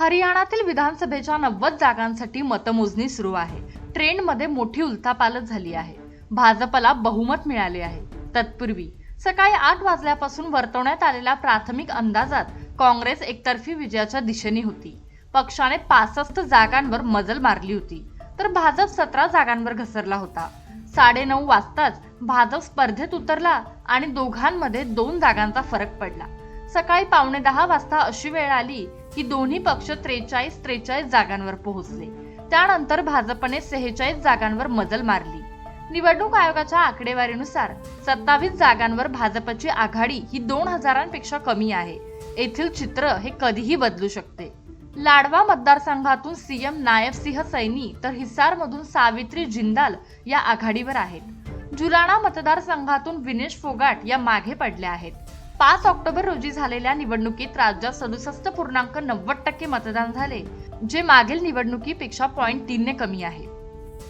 हरियाणातील विधानसभेच्या नव्वद जागांसाठी मतमोजणी सुरू आहे. ट्रेंडमध्ये मोठी उलथापालट झाली आहे. भाजपला बहुमत मिळाले आहे. तत्पूर्वी सकाळी आठ वाजल्यापासून वर्तवण्यात आलेल्या प्राथमिक अंदाजात काँग्रेस एकतर्फी विजयाच्या दिशेने होती. पक्षाने पासष्ट जागांवर मजल मारली होती. तर भाजप सतरा जागांवर घसरला होता. साडेनऊ वाजताच भाजप स्पर्धेत उतरला आणि दोघांमध्ये दोन जागांचा फरक पडला. सकाळी पावणे दहा वाजता अशी वेळ आली की दोन्ही पक्ष त्रेचाळीस त्रेचाळीस जागांवर पोहोचले. त्यानंतर भाजपने सेहेचाळीस जागांवर मजल मारली. निवडणूक आयोगाच्या आकडेवारीनुसार सत्तावीस जागांवर भाजपची आघाडी ही दोन हजारांपेक्षा कमी आहे. येथील चित्र हे कधीही बदलू शकते. लाडवा मतदारसंघातून सीएम नायब सिंह सैनी तर हिसारमधून सावित्री जिंदाल या आघाडीवर आहेत. जुलाणा मतदारसंघातून विनेश फोगाट या मागे पडल्या आहेत. पाच ऑक्टोबर रोजी झालेल्या निवडणुकीत राज्यात सदुसष्ट पूर्णांक नव्वद टक्के मतदान झाले जे मागील निवडणुकीपेक्षा पॉईंट तीनने कमी आहे.